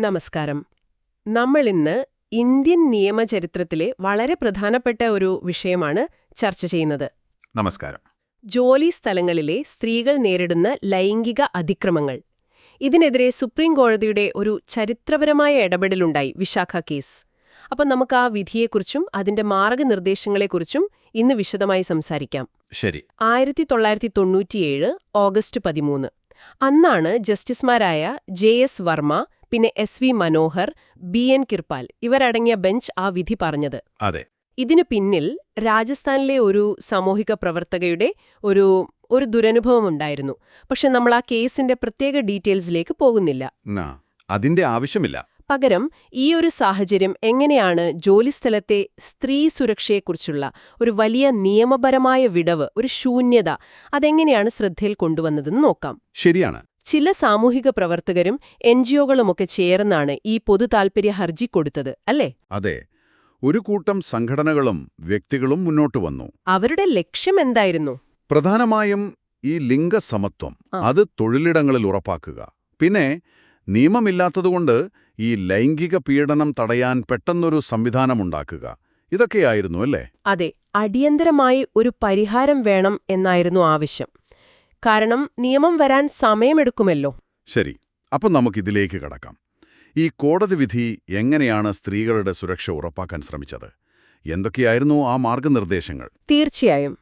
നമസ്കാരം. നമ്മൾ ഇന്ന് ഇന്ത്യൻ നിയമചരിത്രത്തിലെ വളരെ പ്രധാനപ്പെട്ട ഒരു വിഷയമാണ് ചർച്ച ചെയ്യുന്നത്. നമസ്കാരം. ജോലി സ്ഥലങ്ങളിലെ സ്ത്രീകൾ നേരിടുന്ന ലൈംഗിക അതിക്രമങ്ങൾ. ഇതിനെതിരെ സുപ്രീം കോടതിയുടെ ഒരു ചരിത്രപരമായ ഇടപെടലുണ്ടായി വിശാഖ കേസ്. അപ്പം നമുക്ക് ആ വിധിയെക്കുറിച്ചും അതിന്റെ മാർഗനിർദ്ദേശങ്ങളെക്കുറിച്ചും ഇന്ന് വിശദമായി സംസാരിക്കാം. ശരി. ആയിരത്തി തൊള്ളായിരത്തി തൊണ്ണൂറ്റിയേഴ് ഓഗസ്റ്റ് പതിമൂന്ന്. അന്നാണ് ജസ്റ്റിസുമാരായ ജെ എസ് വർമ്മ പിന്നെ S V Manohar B N Kirpal ഇവരടങ്ങിയ bench ആ വിധി പറഞ്ഞത്. അതെ. ഇതിനു പിന്നിൽ രാജസ്ഥാനിലെ ഒരു സാമൂഹിക പ്രവർത്തകയുടെ ഒരു ഒരു ദുരനുഭവം ഉണ്ടായിരുന്നു. പക്ഷെ നമ്മൾ ആ കേസിന്റെ പ്രത്യേക ഡീറ്റെയിൽസിലേക്ക് പോകുന്നില്ല. അതിന്റെ ആവശ്യമില്ല. പകരം ഈ ഒരു സാഹചര്യം എങ്ങനെയാണ് ജോലിസ്ഥലത്തെ സ്ത്രീ സുരക്ഷയെക്കുറിച്ചുള്ള ഒരു വലിയ നിയമപരമായ വിടവ് ഒരു ശൂന്യത അതെങ്ങനെയാണ് ശ്രദ്ധയിൽ കൊണ്ടുവന്നതെന്ന് നോക്കാം. ശരിയാണ്. ചില സാമൂഹിക പ്രവർത്തകരും എൻ എൻജിഒകളുമൊക്കെ ചേർന്നാണ് ഈ പൊതു താൽപ്പര്യ ഹർജി കൊടുത്തത് അല്ലേ? അതെ. ഒരു കൂട്ടം സംഘടനകളും വ്യക്തികളും മുന്നോട്ട് വന്നു. അവരുടെ ലക്ഷ്യം എന്തായിരുന്നു? പ്രധാനമായും ഈ ലിംഗസമത്വം. അത് തൊഴിലിടങ്ങളിൽ ഉറപ്പാക്കുക. പിന്നെ നിയമമില്ലാത്തതുകൊണ്ട് ഈ ലൈംഗിക പീഡനം തടയാൻ പെട്ടെന്നൊരു സംവിധാനമുണ്ടാക്കുക. ഇതൊക്കെയായിരുന്നു അല്ലേ? അതെ. അടിയന്തരമായി ഒരു പരിഹാരം വേണം എന്നായിരുന്നു ആവശ്യം. കാരണം നിയമം വരാൻ സമയമെടുക്കുമല്ലോ. ശരി അപ്പം നമുക്കിതിലേക്ക് കടക്കാം. ഈ കോടതി വിധി എങ്ങനെയാണ് സ്ത്രീകളുടെ സുരക്ഷ ഉറപ്പാക്കാൻ ശ്രമിച്ചത്? എന്തൊക്കെയായിരുന്നു ആ മാർഗനിർദ്ദേശങ്ങൾ? തീർച്ചയായും.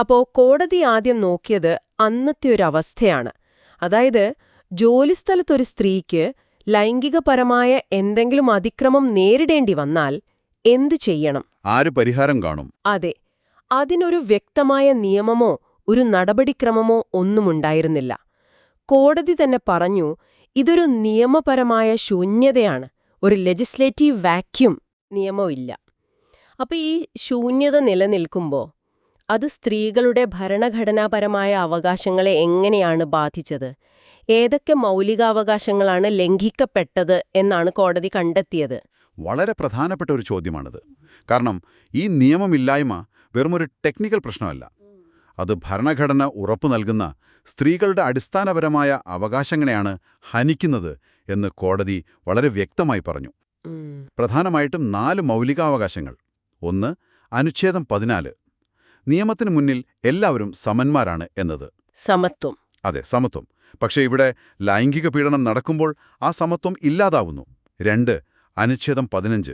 അപ്പോ കോടതി ആദ്യം നോക്കിയത് അന്നത്തെ ഒരു അവസ്ഥയാണ് അതായത് ജോലിസ്ഥലത്തൊരു സ്ത്രീക്ക് ലൈംഗികപരമായ എന്തെങ്കിലും അതിക്രമം നേരിടേണ്ടി വന്നാൽ എന്തു ചെയ്യണം? ആര് പരിഹാരം കാണും? അതെ അതിനൊരു വ്യക്തമായ നിയമമോ ഒരു നടപടിക്രമമോ ഒന്നുമുണ്ടായിരുന്നില്ല. കോടതി തന്നെ പറഞ്ഞു ഇതൊരു നിയമപരമായ ശൂന്യതയാണ്. ഒരു ലെജിസ്ലേറ്റീവ് വാക്യൂം നിയമമില്ല അപ്പൊ ഈ ശൂന്യത നിലനിൽക്കുമ്പോൾ അത് സ്ത്രീകളുടെ ഭരണഘടനാപരമായ അവകാശങ്ങളെ എങ്ങനെയാണ് ബാധിച്ചത്? ഏതൊക്കെ മൗലികാവകാശങ്ങളാണ് ലംഘിക്കപ്പെട്ടത് എന്നാണ് കോടതി കണ്ടെത്തിയത്? വളരെ പ്രധാനപ്പെട്ട ഒരു ചോദ്യമാണിത്. കാരണം ഈ നിയമമില്ലായ്മ വെറുമൊരു ടെക്നിക്കൽ പ്രശ്നമല്ല. അത് ഭരണഘടന ഉറപ്പു നൽകുന്ന സ്ത്രീകളുടെ അടിസ്ഥാനപരമായ അവകാശങ്ങളെയാണ് ഹനിക്കുന്നത് എന്ന് കോടതി വളരെ വ്യക്തമായി പറഞ്ഞു. പ്രധാനമായിട്ടും നാല് മൗലികാവകാശങ്ങൾ. ഒന്ന് അനുച്ഛേദം പതിനാല്. നിയമത്തിന് മുന്നിൽ എല്ലാവരും സമന്മാരാണ് എന്നത്. സമത്വം. അതെ സമത്വം. പക്ഷേ ഇവിടെ ലൈംഗിക പീഡനം നടക്കുമ്പോൾ ആ സമത്വം ഇല്ലാതാവുന്നു. രണ്ട് അനുച്ഛേദം പതിനഞ്ച്.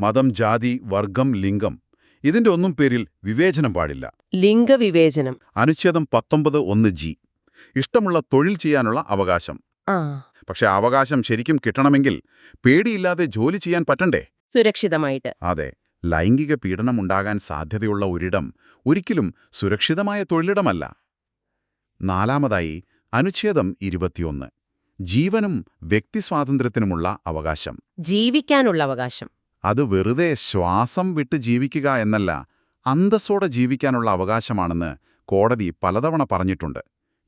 മതം ജാതി വർഗം ലിംഗം. ഇതിന്റെ ഒന്നും പേരിൽ വിവേചനം പാടില്ല. ലിംഗവിവേചനം. അനുച്ഛേദം പത്തൊമ്പത് ഒന്ന് ജി. ഇഷ്ടമുള്ള തൊഴിൽ ചെയ്യാനുള്ള അവകാശം. പക്ഷെ അവകാശം ശരിക്കും കിട്ടണമെങ്കിൽ പേടിയില്ലാതെ ജോലി ചെയ്യാൻ പറ്റണ്ടേ? സുരക്ഷിതമായിട്ട്. അതെ. ലൈംഗിക പീഡനം ഉണ്ടാകാൻ സാധ്യതയുള്ള ഒരിടം ഒരിക്കലും സുരക്ഷിതമായ തൊഴിലിടമല്ല. നാലാമതായി അനുച്ഛേദം ഇരുപത്തിയൊന്ന്. ജീവനും വ്യക്തിസ്വാതന്ത്ര്യത്തിനുമുള്ള അവകാശം. ജീവിക്കാനുള്ള അവകാശം. അത് വെറുതെ ശ്വാസം വിട്ട് ജീവിക്കുക എന്നല്ല അന്തസ്സോടെ ജീവിക്കാനുള്ള അവകാശമാണെന്ന് കോടതി പലതവണ പറഞ്ഞിട്ടുണ്ട്.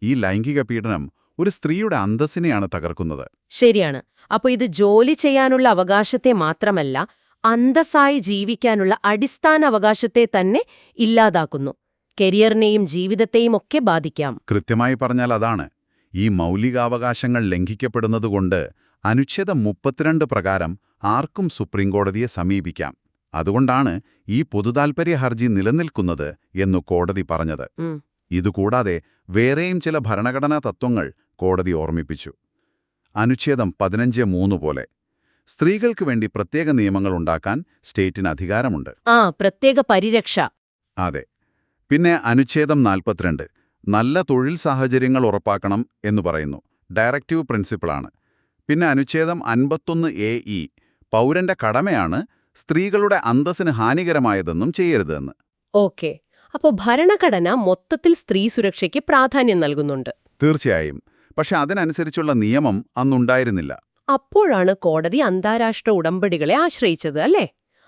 ഈ ലൈംഗിക പീഡനം ഒരു സ്ത്രീയുടെ അന്തസ്സിനെയാണ് തകർക്കുന്നത്. ശരിയാണ്. അപ്പോൾ ഇത് ജോലി ചെയ്യാനുള്ള അവകാശത്തെ മാത്രമല്ല അന്തസ്സായി ജീവിക്കാനുള്ള അടിസ്ഥാന അവകാശത്തെ തന്നെ ഇല്ലാതാക്കുന്നു. കരിയറിനെയും ജീവിതത്തെയും ഒക്കെ ബാധിക്കാം. കൃത്യമായി പറഞ്ഞാൽ അതാണ്. ഈ മൗലികാവകാശങ്ങൾ ലംഘിക്കപ്പെടുന്നതുകൊണ്ട് അനുച്ഛേദം മുപ്പത്തിരണ്ട് പ്രകാരം ആർക്കും സുപ്രീംകോടതിയെ സമീപിക്കാം. അതുകൊണ്ടാണ് ഈ പൊതുതാൽപര്യ ഹർജി നിലനിൽക്കുന്നത് എന്നു കോടതി പറഞ്ഞത്. ഇതുകൂടാതെ വേറെയും ചില ഭരണഘടനാ തത്വങ്ങൾ കോടതി ഓർമ്മിപ്പിച്ചു. അനുച്ഛേദം പതിനഞ്ച് മൂന്ന് പോലെ സ്ത്രീകൾക്ക് വേണ്ടി പ്രത്യേക നിയമങ്ങൾ ഉണ്ടാക്കാൻ സ്റ്റേറ്റിന് അധികാരമുണ്ട്. ആ പ്രത്യേക പരിരക്ഷ. അതെ. പിന്നെ അനുച്ഛേദം നാൽപ്പത്തിരണ്ട് നല്ല തൊഴിൽ സാഹചര്യങ്ങൾ ഉറപ്പാക്കണം എന്ന് പറയുന്നു. ഡയറക്റ്റീവ് പ്രിൻസിപ്പിളാണ്. പിന്നെ അനുച്ഛേദം അൻപത്തൊന്ന് എ ഇ പൗരന്റെ കടമയാണ് സ്ത്രീകളുടെ അന്തസ്സിന് ഹാനികരമായതെന്നും ചെയ്യരുതെന്ന്. ഓക്കെ. അപ്പോൾ ഭരണഘടന മൊത്തത്തിൽ സ്ത്രീ സുരക്ഷയ്ക്ക് പ്രാധാന്യം നൽകുന്നുണ്ട്. തീർച്ചയായും. പക്ഷെ അതിനനുസരിച്ചുള്ള നിയമം അന്നുണ്ടായിരുന്നില്ല. അപ്പോഴാണ് കോടതി അന്താരാഷ്ട്ര ഉടമ്പടികളെ ആശ്രയിച്ചത് അല്ലേ?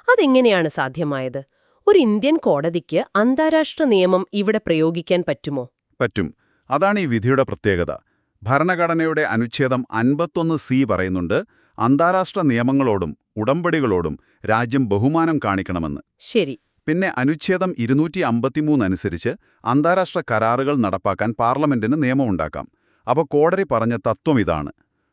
അതെങ്ങനെയാണ് സാധ്യമായത്? ഒരു ഇന്ത്യൻ കോടതിക്ക് അന്താരാഷ്ട്ര നിയമം ഇവിടെ പ്രയോഗിക്കാൻ പറ്റുമോ? പറ്റും. അതാണ് ഈ വിധിയുടെ പ്രത്യേകത. ഭരണഘടനയുടെ അനുച്ഛേദം അൻപത്തൊന്ന് സി പറയുന്നുണ്ട് അന്താരാഷ്ട്ര നിയമങ്ങളോടും ഉടമ്പടികളോടും രാജ്യം ബഹുമാനം കാണിക്കണമെന്ന്. ശരി. പിന്നെ അനുച്ഛേദം ഇരുന്നൂറ്റി അമ്പത്തിമൂന്നനുസരിച്ച് അന്താരാഷ്ട്ര കരാറുകൾ നടപ്പാക്കാൻ പാർലമെന്റിന് നിയമമുണ്ടാക്കാം. അപ്പോൾ കോടതി പറഞ്ഞ തത്വം ഇതാണ്.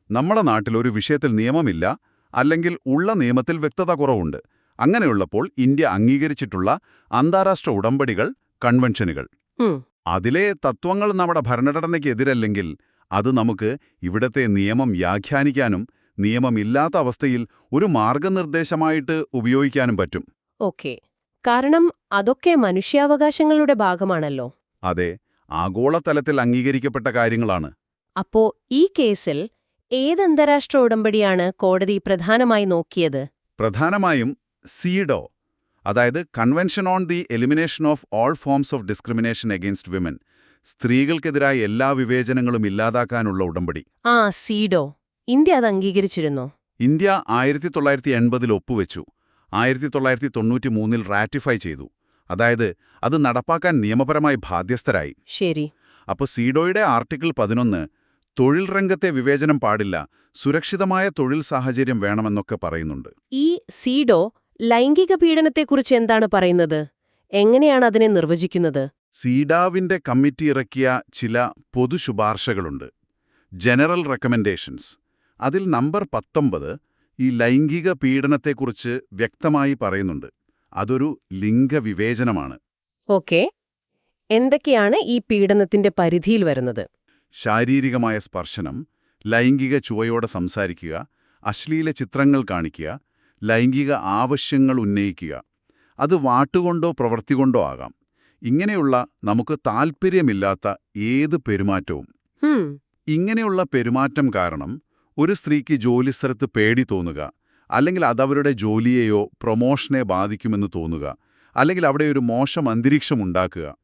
നമ്മുടെ നാട്ടിൽ ഒരു വിഷയത്തിൽ നിയമമില്ല അല്ലെങ്കിൽ ഉള്ള നിയമത്തിൽ വ്യക്തത കുറവുണ്ട്. അങ്ങനെയുള്ളപ്പോൾ ഇന്ത്യ അംഗീകരിച്ചിട്ടുള്ള അന്താരാഷ്ട്ര ഉടമ്പടികൾ കൺവെൻഷനുകൾ. അതിലെ തത്വങ്ങൾ നമ്മുടെ ഭരണഘടനയ്ക്ക് എതിരല്ലെങ്കിൽ അത് നമുക്ക് ഇവിടത്തെ നിയമം വ്യാഖ്യാനിക്കാനും നിയമമില്ലാത്ത അവസ്ഥയിൽ ഒരു മാർഗനിർദ്ദേശമായിട്ട് ഉപയോഗിക്കാനും പറ്റും. ഓക്കെ. കാരണം അതൊക്കെ മനുഷ്യാവകാശങ്ങളുടെ ഭാഗമാണല്ലോ. അതെ ആഗോളതലത്തിൽ അംഗീകരിക്കപ്പെട്ട കാര്യങ്ങളാണ്. അപ്പോ ഈ കേസിൽ ഏത് അന്താരാഷ്ട്ര ഉടമ്പടിയാണ് കോടതി പ്രധാനമായി നോക്കിയത്? പ്രധാനമായും സീഡോ അതായത് convention on the elimination of all forms of discrimination against women സ്ത്രീകൾക്കെതിരായ എല്ലാ വിവേചനങ്ങളും ഇല്ലാതാക്കാനുള്ള ഉടമ്പടി. ആ സീഡോ. ഇന്ത്യ അത് അംഗീകരിച്ചിരുന്നു? ഇന്ത്യ ആയിരത്തി തൊള്ളായിരത്തി എൺപതിൽ ഒപ്പുവെച്ചു. ആയിരത്തി തൊള്ളായിരത്തി തൊണ്ണൂറ്റി മൂന്നിൽ റാറ്റിഫൈ ചെയ്തു. അതായത് അത് നടപ്പാക്കാൻ നിയമപരമായി ബാധ്യസ്ഥരായി. ശരി. അപ്പോൾ സീഡോയുടെ ആർട്ടിക്കിൾ പതിനൊന്ന് തൊഴിൽ രംഗത്തെ വിവേചനം പാടില്ല സുരക്ഷിതമായ തൊഴിൽ സാഹചര്യം വേണമെന്നൊക്കെ പറയുന്നുണ്ട്. ഈ സീഡോ ലൈംഗിക പീഡനത്തെക്കുറിച്ച് എന്താണ് പറയുന്നത്? എങ്ങനെയാണ് അതിനെ നിർവചിക്കുന്നത്? സീഡാവിന്റെ കമ്മിറ്റി ഇറക്കിയ ചില പൊതു ശുപാർശകളുണ്ട്. General recommendations. അതിൽ നമ്പർ പത്തൊമ്പത് ഈ ലൈംഗിക പീഡനത്തെക്കുറിച്ച് വ്യക്തമായി പറയുന്നുണ്ട്. അതൊരു ലിംഗവിവേചനമാണ്. ഓക്കെ. എന്തൊക്കെയാണ് ഈ പീഡനത്തിന്റെ പരിധിയിൽ വരുന്നത്? ശാരീരികമായ സ്പർശനം ലൈംഗിക ചുവയോടെ സംസാരിക്കുക അശ്ലീല ചിത്രങ്ങൾ കാണിക്കുക ലൈംഗിക ആവശ്യങ്ങൾ ഉന്നയിക്കുക. അത് വാട്ടുകൊണ്ടോ പ്രവൃത്തി കൊണ്ടോ ആകാം. ഇങ്ങനെയുള്ള നമുക്ക് താൽപ്പര്യമില്ലാത്ത ഏത് പെരുമാറ്റവും. ഇങ്ങനെയുള്ള പെരുമാറ്റം കാരണം ഒരു സ്ത്രീക്ക് ജോലിസ്ഥലത്ത് പേടി തോന്നുക അല്ലെങ്കിൽ അതവരുടെ ജോലിയെയോ പ്രൊമോഷനെ ബാധിക്കുമെന്ന് തോന്നുക അല്ലെങ്കിൽ അവിടെ ഒരു മോശം അന്തരീക്ഷം ഉണ്ടാക്കുക.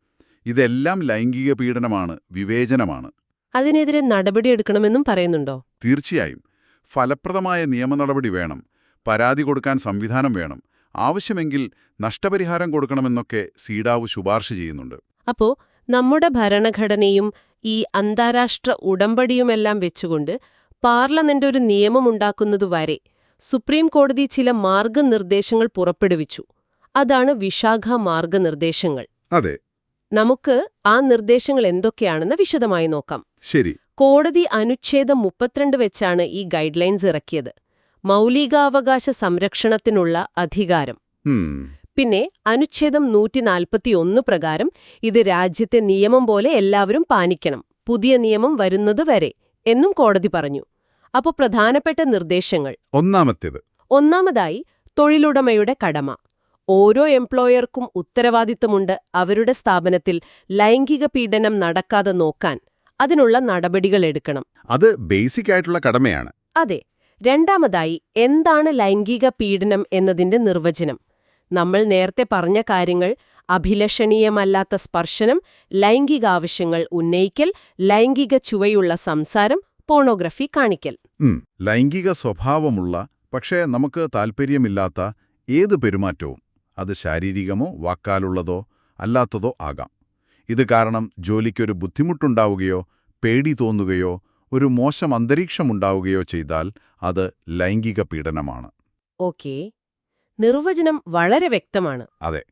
ഇതെല്ലാം ലൈംഗിക പീഡനമാണ് വിവേചനമാണ്. അതിനെതിരെ നടപടിയെടുക്കണമെന്നും പറയുന്നുണ്ടോ? തീർച്ചയായും. ഫലപ്രദമായ നിയമ നടപടി വേണം. പരാതി കൊടുക്കാൻ സംവിധാനം വേണം. ആവശ്യമെങ്കിൽ നഷ്ടപരിഹാരം കൊടുക്കണമെന്നൊക്കെ സീഡാവ് ശുപാർശ ചെയ്യുന്നുണ്ട്. അപ്പോ നമ്മുടെ ഭരണഘടനയും ഈ അന്താരാഷ്ട്ര ഉടമ്പടിയുമെല്ലാം വെച്ചുകൊണ്ട് പാർലമെന്റ് ഒരു നിയമമുണ്ടാക്കുന്നതുവരെ സുപ്രീം കോടതി ചില മാർഗനിർദ്ദേശങ്ങൾ പുറപ്പെടുവിച്ചു. അതാണ് വിശാഖ മാർഗനിർദ്ദേശങ്ങൾ. അതെ. നമുക്ക് ആ നിർദ്ദേശങ്ങൾ എന്തൊക്കെയാണെന്ന് വിശദമായി നോക്കാം. ശരി. കോടതി അനുച്ഛേദം മുപ്പത്തിരണ്ട് വെച്ചാണ് ഈ ഗൈഡ് ലൈൻസ് ഇറക്കിയത്. മൗലികാവകാശ സംരക്ഷണത്തിനുള്ള അധികാരം. പിന്നെ അനുച്ഛേദം നൂറ്റി നാൽപ്പത്തിയൊന്ന് പ്രകാരം ഇത് രാജ്യത്തെ നിയമം പോലെ എല്ലാവരും പാലിക്കണം. പുതിയ നിയമം വരുന്നതുവരെ എന്നും കോടതി പറഞ്ഞു. അപ്പോൾ പ്രധാനപ്പെട്ട നിർദ്ദേശങ്ങൾ. ഒന്നാമത്തേത്. ഒന്നാമതായി തൊഴിലുടമയുടെ കടമ. ഓരോ എംപ്ലോയർക്കും ഉത്തരവാദിത്തമുണ്ട് അവരുടെ സ്ഥാപനത്തിൽ ലൈംഗിക പീഡനം നടക്കാതെ നോക്കാൻ. അതിനുള്ള നടപടികൾ എടുക്കണം. അത് ബേസിക് ആയിട്ടുള്ള കടമയാണ്. അതെ. രണ്ടാമതായി എന്താണ് ലൈംഗിക പീഡനം എന്നതിന്റെ നിർവചനം. നമ്മൾ നേരത്തെ പറഞ്ഞ കാര്യങ്ങൾ അഭിലഷണീയമല്ലാത്ത സ്പർശനം ലൈംഗികാവശ്യങ്ങൾ ഉന്നയിക്കൽ ലൈംഗിക ചുവയുള്ള സംസാരം പോണോഗ്രഫി കാണിക്കൽ. ലൈംഗിക സ്വഭാവമുള്ള പക്ഷേ നമുക്ക് താൽപ്പര്യമില്ലാത്ത ഏത് പെരുമാറ്റവും അത് ശാരീരികമോ വാക്കാലുള്ളതോ അല്ലാത്തതോ ആകാം. ഇത് കാരണം ജോലിക്കൊരു ബുദ്ധിമുട്ടുണ്ടാവുകയോ പേടി തോന്നുകയോ ഒരു മോശം അന്തരീക്ഷമുണ്ടാവുകയോ ചെയ്താൽ അത് ലൈംഗിക പീഡനമാണ്. ഓക്കേ. നിർവചനം വളരെ വ്യക്തമാണ്. അതെ.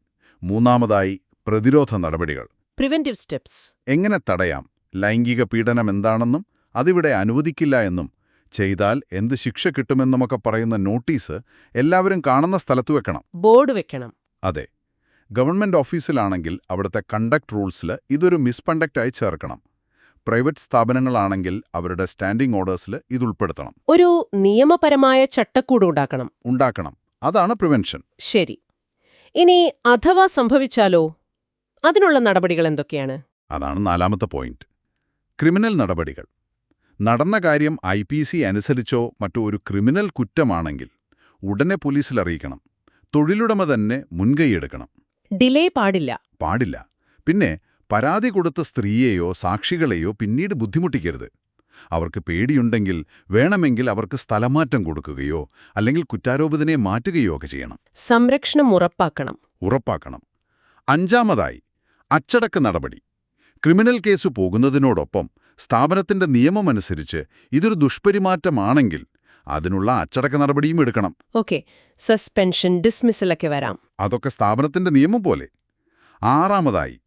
മൂന്നാമതായി പ്രതിരോധ നടപടികൾ. പ്രിവെന്റീവ് സ്റ്റെപ്സ് എങ്ങനെ തടയാം? ലൈംഗിക പീഡനം എന്താണെന്നും അതിവിടെ അനുവദിക്കില്ല എന്നും ചെയ്താൽ എന്ത് ശിക്ഷ കിട്ടുമെന്നുമൊക്കെ പറയുന്ന നോട്ടീസ് എല്ലാവരും കാണുന്ന സ്ഥലത്ത് വെക്കണം. ബോർഡ് വെക്കണം. അതെ. ഗവൺമെന്റ് ഓഫീസിലാണെങ്കിൽ അവിടുത്തെ കണ്ടക്ട് റൂൾസിൽ ഇതൊരു മിസ്കണ്ടക്റ്റായി ചേർക്കണം. പ്രൈവറ്റ് സ്ഥാപനങ്ങളാണെങ്കിൽ അവരുടെ സ്റ്റാൻഡിംഗ് ഓർഡേഴ്സിൽ ഇത് ഉൾപ്പെടുത്തണം. ഒരു നിയമപരമായ ചട്ടക്കൂട് ഉണ്ടാക്കണം. ഉണ്ടാക്കണം. അതാണ് പ്രിവെൻഷൻ. ശരി. ഇനി അഥവാ സംഭവിച്ചാലോ? അതിനുള്ള നടപടികൾ എന്തൊക്കെയാണ്? അതാണ് നാലാമത്തെ പോയിന്റ്. ക്രിമിനൽ നടപടികൾ. നടന്ന കാര്യം ഐ പി സി അനുസരിച്ചോ മറ്റോ ഒരു ക്രിമിനൽ കുറ്റമാണെങ്കിൽ ഉടനെ പോലീസിൽ അറിയിക്കണം. തൊഴിലുടമ തന്നെ മുൻകൈയെടുക്കണം ഡിലേ പാടില്ല. പാടില്ല. പിന്നെ പരാതി കൊടുത്ത സ്ത്രീയെയോ സാക്ഷികളെയോ പിന്നീട് ബുദ്ധിമുട്ടിക്കരുത്. അവർക്ക് പേടിയുണ്ടെങ്കിൽ വേണമെങ്കിൽ അവർക്ക് സ്ഥലമാറ്റം കൊടുക്കുകയോ അല്ലെങ്കിൽ കുറ്റാരോപിതനെ മാറ്റുകയോ ഒക്കെ ചെയ്യണം. സംരക്ഷണം ഉറപ്പാക്കണം. ഉറപ്പാക്കണം. അഞ്ചാമതായി അച്ചടക്ക നടപടി. ക്രിമിനൽ കേസ് പോകുന്നതിനോടൊപ്പം സ്ഥാപനത്തിന്റെ നിയമമനുസരിച്ച് ഇതൊരു ദുഷ്പെരുമാറ്റമാണെങ്കിൽ അതിനുള്ള അച്ചടക്ക നടപടിയും എടുക്കണം. ഓക്കെ സസ്പെൻഷൻ ഡിസ്മിസലൊക്കെ വരാം. അതൊക്കെ സ്ഥാപനത്തിന്റെ നിയമം പോലെ. ആറാമതായി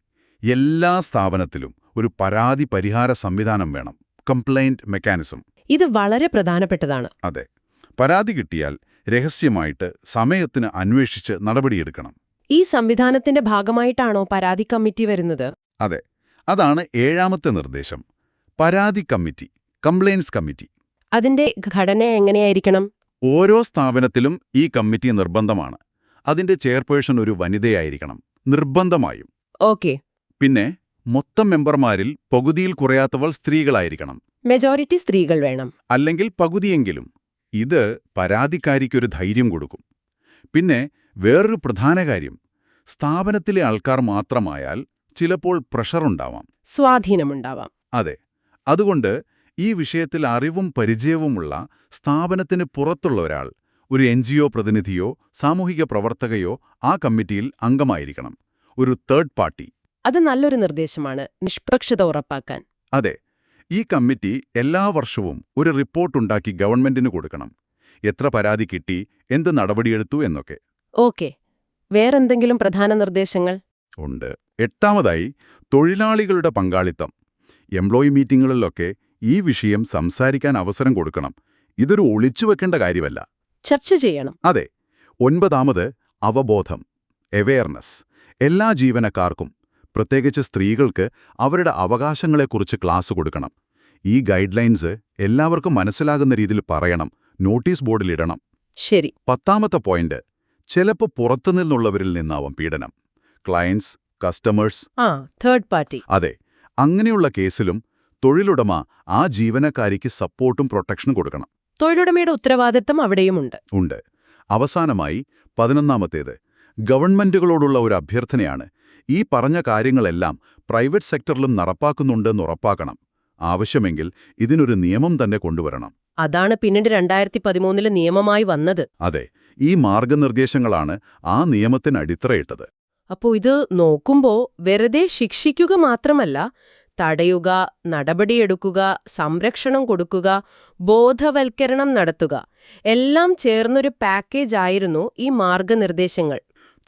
എല്ലാ സ്ഥാപനത്തിലും ഒരു പരാതി പരിഹാര സംവിധാനം വേണം. Complaint mechanism. ഇത് വളരെ പ്രധാനപ്പെട്ടതാണ്. അതെ. പരാതി കിട്ടിയാൽ രഹസ്യമായിട്ട് സമയത്തിന് അന്വേഷിച്ച് നടപടിയെടുക്കണം. ഈ സംവിധാനത്തിന്റെ ഭാഗമായിട്ടാണോ പരാതി കമ്മിറ്റി വരുന്നത്? അതെ. അതാണ് ഏഴാമത്തെ നിർദ്ദേശം. പരാതി കമ്മിറ്റി കംപ്ലയിൻസ് കമ്മിറ്റി. അതിന്റെ ഘടന എങ്ങനെയായിരിക്കണം? ഓരോ സ്ഥാപനത്തിലും ഈ കമ്മിറ്റി നിർബന്ധമാണ്. അതിന്റെ ചെയർപേഴ്സൺ ഒരു വനിതയായിരിക്കണം. നിർബന്ധമായും. ഓക്കെ. പിന്നെ മൊത്തം മെമ്പർമാരിൽ പകുതിയിൽ കുറയാത്തവൾ സ്ത്രീകളായിരിക്കണം. മെജോറിറ്റി സ്ത്രീകൾ വേണം. അല്ലെങ്കിൽ പകുതിയെങ്കിലും. ഇത് പരാതിക്കാരിക്കൊരു ധൈര്യം കൊടുക്കും. പിന്നെ വേറൊരു പ്രധാന കാര്യം. സ്ഥാപനത്തിലെ ആൾക്കാർ മാത്രമായാൽ ചിലപ്പോൾ പ്രഷറുണ്ടാവാം സ്വാധീനമുണ്ടാവാം. അതെ. അതുകൊണ്ട് ഈ വിഷയത്തിൽ അറിവും പരിചയവുമുള്ള സ്ഥാപനത്തിന് പുറത്തുള്ള ഒരാൾ ഒരു എൻ പ്രതിനിധിയോ സാമൂഹിക പ്രവർത്തകയോ ആ കമ്മിറ്റിയിൽ അംഗമായിരിക്കണം. ഒരു തേർഡ് പാർട്ടി അത് നല്ലൊരു നിർദ്ദേശമാണ്. നിഷ്പക്ഷത ഉറപ്പാക്കാൻ. അതെ. ഈ കമ്മിറ്റി എല്ലാ വർഷവും ഒരു റിപ്പോർട്ടുണ്ടാക്കി ഗവൺമെന്റിന് കൊടുക്കണം. എത്ര പരാതി കിട്ടി എന്ത് നടപടിയെടുത്തു എന്നൊക്കെ. ഓക്കെ. വേറെന്തെങ്കിലും പ്രധാന നിർദ്ദേശങ്ങൾ? ഉണ്ട്. എട്ടാമതായി തൊഴിലാളികളുടെ പങ്കാളിത്തം. എംപ്ലോയി മീറ്റിങ്ങുകളിലൊക്കെ ഈ വിഷയം സംസാരിക്കാൻ അവസരം കൊടുക്കണം. ഇതൊരു ഒളിച്ചുവെക്കേണ്ട കാര്യമല്ല. ചർച്ച ചെയ്യണം. അതെ. ഒൻപതാമത് അവബോധം. അവെയർനെസ്. എല്ലാ ജീവനക്കാർക്കും പ്രത്യേകിച്ച് സ്ത്രീകൾക്ക് അവരുടെ അവകാശങ്ങളെക്കുറിച്ച് ക്ലാസ് കൊടുക്കണം. ഈ ഗൈഡ് ലൈൻസ് എല്ലാവർക്കും മനസ്സിലാകുന്ന രീതിയിൽ പറയണം നോട്ടീസ് ബോർഡിലിടണം. ശരി. പത്താമത്തെ പോയിന്റ് ചിലപ്പോൾ പുറത്തുനിന്നുള്ളവരിൽ നിന്നാവും പീഡനം. Clients customers third party. അതെ അങ്ങനെയുള്ള കേസിലും തൊഴിലുടമ ആ ജീവനക്കാരിക്ക് സപ്പോർട്ടും പ്രൊട്ടക്ഷനും കൊടുക്കണം. തൊഴിലുടമയുടെ ഉത്തരവാദിത്തം അവിടെയുമുണ്ട് ഉണ്ട്. അവസാനമായി പതിനൊന്നാമത്തേത് ഗവൺമെന്റുകളോടുള്ള ഒരു അഭ്യർത്ഥനയാണ് ഈ പറഞ്ഞ കാര്യങ്ങളെല്ലാം പ്രൈവറ്റ് സെക്ടറിലും നടപ്പാക്കുന്നുണ്ടെന്ന് ഉറപ്പാക്കണം. ആവശ്യമെങ്കിൽ ഇതിനൊരു നിയമം തന്നെ കൊണ്ടുവരണം. അതാണ് പിന്നീട് രണ്ടായിരത്തി പതിമൂന്നിൽ നിയമമായി വന്നത്. അതെ ഈ മാർഗനിർദ്ദേശങ്ങളാണ് ആ നിയമത്തിന് അടിത്തറയിട്ടത്. അപ്പോ ഇത് നോക്കുമ്പോ വെറുതെ ശിക്ഷിക്കുക മാത്രമല്ല തടയുക നടപടിയെടുക്കുക സംരക്ഷണം കൊടുക്കുക ബോധവൽക്കരണം നടത്തുക എല്ലാം ചേർന്നൊരു പാക്കേജ് ആയിരുന്നു ഈ മാർഗനിർദ്ദേശങ്ങൾ.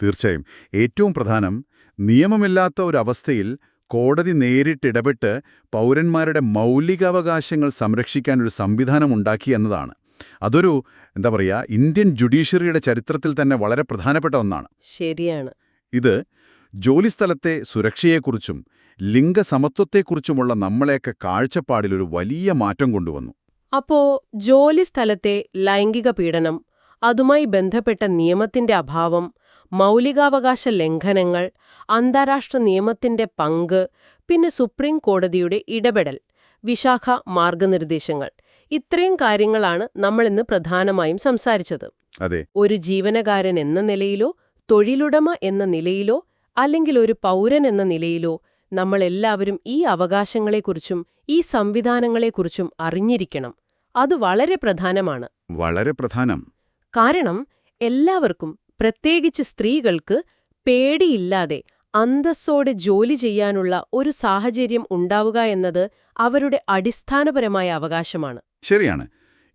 തീർച്ചയായും. ഏറ്റവും പ്രധാനം നിയമമില്ലാത്ത ഒരവസ്ഥയിൽ കോടതി നേരിട്ടിടപെട്ട് പൗരന്മാരുടെ മൗലികാവകാശങ്ങൾ സംരക്ഷിക്കാൻ ഒരു സംവിധാനം ഉണ്ടാക്കി എന്നതാണ്. അതൊരു എന്താ പറയുക ഇന്ത്യൻ ജുഡീഷ്യറിയുടെ ചരിത്രത്തിൽ തന്നെ വളരെ പ്രധാനപ്പെട്ട ഒന്നാണ്. ശരിയാണ്. ഇത് ജോലിസ്ഥലത്തെ സുരക്ഷയെക്കുറിച്ചും ലിംഗസമത്വത്തെക്കുറിച്ചുമുള്ള നമ്മളെയൊക്കെ കാഴ്ചപ്പാടിലൊരു വലിയ മാറ്റം കൊണ്ടുവന്നു. അപ്പോ ജോലിസ്ഥലത്തെ ലൈംഗിക പീഡനം അതുമായി ബന്ധപ്പെട്ട നിയമത്തിന്റെ അഭാവം മൗലികാവകാശ ലംഘനങ്ങൾ അന്താരാഷ്ട്ര നിയമത്തിന്റെ പങ്ക് പിന്നെ സുപ്രീം കോടതിയുടെ ഇടപെടൽ വിശാഖ മാർഗനിർദ്ദേശങ്ങൾ. ഇത്രയും കാര്യങ്ങളാണ് നമ്മളിന്ന് പ്രധാനമായും സംസാരിച്ചത്. അതെ. ഒരു ജീവനകാരൻ എന്ന നിലയിലോ തൊഴിലുടമ എന്ന നിലയിലോ അല്ലെങ്കിൽ ഒരു പൗരൻ എന്ന നിലയിലോ നമ്മളെല്ലാവരും ഈ അവകാശങ്ങളെക്കുറിച്ചും ഈ സംവിധാനങ്ങളെക്കുറിച്ചും അറിഞ്ഞിരിക്കണം. അത് വളരെ പ്രധാനമാണ്. വളരെ പ്രധാനം. കാരണം എല്ലാവർക്കും പ്രത്യേകിച്ച് സ്ത്രീകൾക്ക് പേടിയില്ലാതെ അന്തസ്സോടെ ജോലി ചെയ്യാനുള്ള ഒരു സാഹചര്യം ഉണ്ടാവുക എന്നത് അവരുടെ അടിസ്ഥാനപരമായ അവകാശമാണ്. ശരിയാണ്.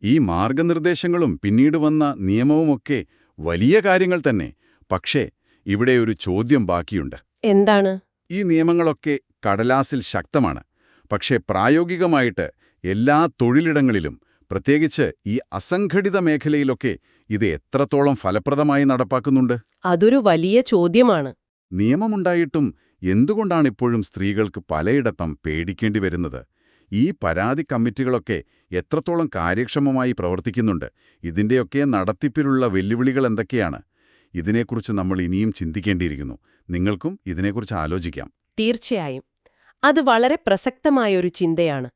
ഈ മാർഗനിർദ്ദേശങ്ങളും പിന്നീട് വന്ന നിയമവുമൊക്കെ വലിയ കാര്യങ്ങൾ തന്നെ. പക്ഷേ ഇവിടെ ഒരു ചോദ്യം ബാക്കിയുണ്ട്. എന്താണ്? ഈ നിയമങ്ങളൊക്കെ കടലാസിൽ ശക്തമാണ്. പക്ഷേ പ്രായോഗികമായിട്ട് എല്ലാ തൊഴിലിടങ്ങളിലും പ്രത്യേകിച്ച് ഈ അസംഘടിത മേഖലയിലൊക്കെ ഇത് എത്രത്തോളം ഫലപ്രദമായി നടപ്പാക്കുന്നുണ്ട്? അതൊരു വലിയ ചോദ്യമാണ്. നിയമമുണ്ടായിട്ടും എന്തുകൊണ്ടാണ് ഇപ്പോഴും സ്ത്രീകൾക്ക് പലയിടത്തും പേടിക്കേണ്ടി വരുന്നത്? ഈ പരാതി കമ്മിറ്റികളൊക്കെ എത്രത്തോളം കാര്യക്ഷമമായി പ്രവർത്തിക്കുന്നുണ്ട്? ഇതിന്റെയൊക്കെ നടത്തിപ്പിലുള്ള വെല്ലുവിളികൾ എന്തൊക്കെയാണ്? ഇതിനെക്കുറിച്ച് നമ്മൾ ഇനിയും ചിന്തിക്കേണ്ടിയിരിക്കുന്നു. നിങ്ങൾക്കും ഇതിനെക്കുറിച്ച് ആലോചിക്കാം. തീർച്ചയായും. അത് വളരെ പ്രസക്തമായ ഒരു ചിന്തയാണ്.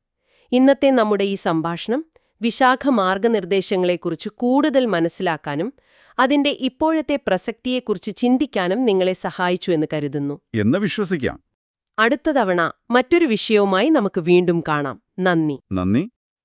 ഇന്നത്തെ നമ്മുടെ ഈ സംഭാഷണം വിശാഖ മാർഗനിർദ്ദേശങ്ങളെക്കുറിച്ച് കൂടുതൽ മനസ്സിലാക്കാനും അതിന്റെ ഇപ്പോഴത്തെ പ്രസക്തിയെക്കുറിച്ച് ചിന്തിക്കാനും നിങ്ങളെ സഹായിച്ചു എന്ന് കരുതുന്നു. എന്ന് വിശ്വസിക്കാം. അടുത്ത തവണ മറ്റൊരു വിഷയവുമായി നമുക്ക് വീണ്ടും കാണാം. നന്ദി. നന്ദി.